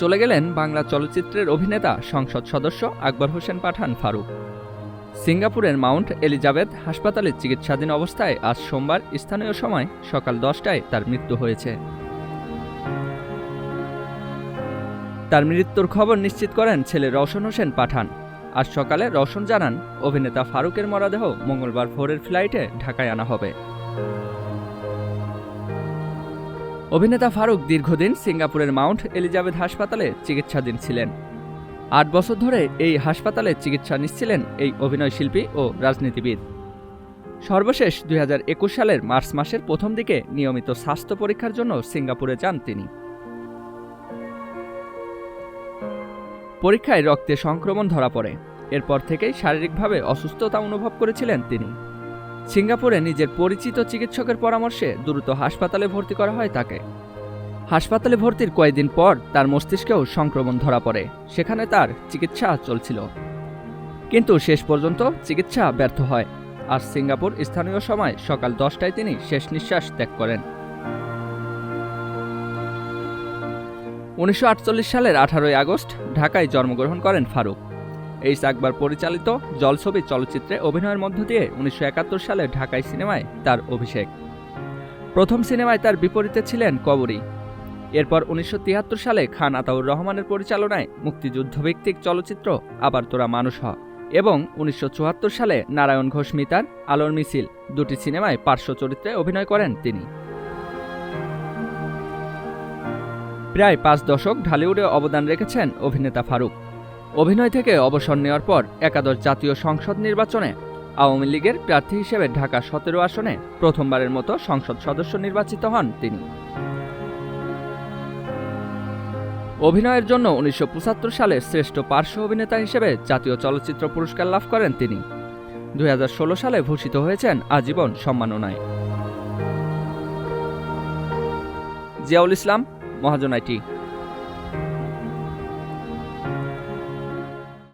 চলে গেলেন বাংলা চলচ্চিত্রের অভিনেতা সংসদ সদস্য আকবর হোসেন পাঠান ফারুক। সিঙ্গাপুরের মাউন্ট এলিজাবেথ হাসপাতালে চিকিৎসাধীন অবস্থায় আজ সোমবার স্থানীয় সময় সকাল দশটায় তার মৃত্যু হয়েছে। তার মৃত্যুর খবর নিশ্চিত করেন ছেলে রওশন হোসেন পাঠান। আজ সকালে রওশন জানান, অভিনেতা ফারুকের মরদেহ মঙ্গলবার ভোরের ফ্লাইটে ঢাকায় আনা হবে। অভিনেতা ফারুক দীর্ঘদিন সিঙ্গাপুরের মাউন্ট এলিজাবেথ হাসপাতালে চিকিৎসাধীন ছিলেন। আট বছর ধরে এই হাসপাতালে চিকিৎসা নিচ্ছিলেন এই অভিনয় শিল্পী ও রাজনীতিবিদ। সর্বশেষ দুই হাজার একুশ সালের মার্চ মাসের প্রথম দিকে নিয়মিত স্বাস্থ্য পরীক্ষার জন্য সিঙ্গাপুরে যান তিনি। পরীক্ষায় রক্তে সংক্রমণ ধরা পড়ে। এরপর থেকেই শারীরিকভাবে অসুস্থতা অনুভব করেছিলেন তিনি। সিঙ্গাপুরে নিজের পরিচিত চিকিৎসকের পরামর্শে দ্রুত হাসপাতালে ভর্তি করা হয় তাকে। হাসপাতালে ভর্তির কয়েকদিন পর তার মস্তিষ্কেও সংক্রমণ ধরা পড়ে। সেখানে তার চিকিৎসা চলছিল। কিন্তু শেষ পর্যন্ত চিকিৎসা ব্যর্থ হয়। আর সিঙ্গাপুর স্থানীয় সময় সকাল দশটায় তিনি শেষ নিঃশ্বাস ত্যাগ করেন। উনিশশো আটচল্লিশ সালের আঠারোই আগস্ট ঢাকায় জন্মগ্রহণ করেন ফারুক। এইচ আকবর পরিচালিত জলছবি চলচ্চিত্রে অভিনয়ের মধ্য দিয়ে উনিশশো একাত্তর সালে ঢাকাই সিনেমায় তার অভিষেক। প্রথম সিনেমায় তার বিপরীতে ছিলেন কবরী। এরপর উনিশশো তিয়াত্তর সালে খান আতাউর রহমানের পরিচালনায় মুক্তিযুদ্ধভিত্তিক চলচ্চিত্র আবার তোরা মানুষ হ এবং উনিশশো চুয়াত্তর সালে নারায়ণ ঘোষ মিতার আলোর মিছিল দুটি সিনেমায় পার্শ্ব চরিত্রে অভিনয় করেন তিনি। প্রায় পাঁচ দশক ঢালিউডে অবদান রেখেছেন অভিনেতা ফারুক। অভিনয় থেকে অবসর নেওয়ার পর একাদশ জাতীয় সংসদ নির্বাচনে আওয়ামী লীগের প্রার্থী হিসেবে ঢাকা সতেরো আসনে প্রথমবারের মতো সংসদ সদস্য নির্বাচিত হন তিনি। অভিনয়ের জন্য উনিশশো পঁচাত্তর সালে শ্রেষ্ঠ পার্শ্ব অভিনেতা হিসেবে জাতীয় চলচ্চিত্র পুরস্কার লাভ করেন তিনি। দুই হাজার ষোলো সালে ভূষিত হয়েছেন আজীবন সম্মাননায়। জিয়াউল ইসলাম, মহাজন আইটি।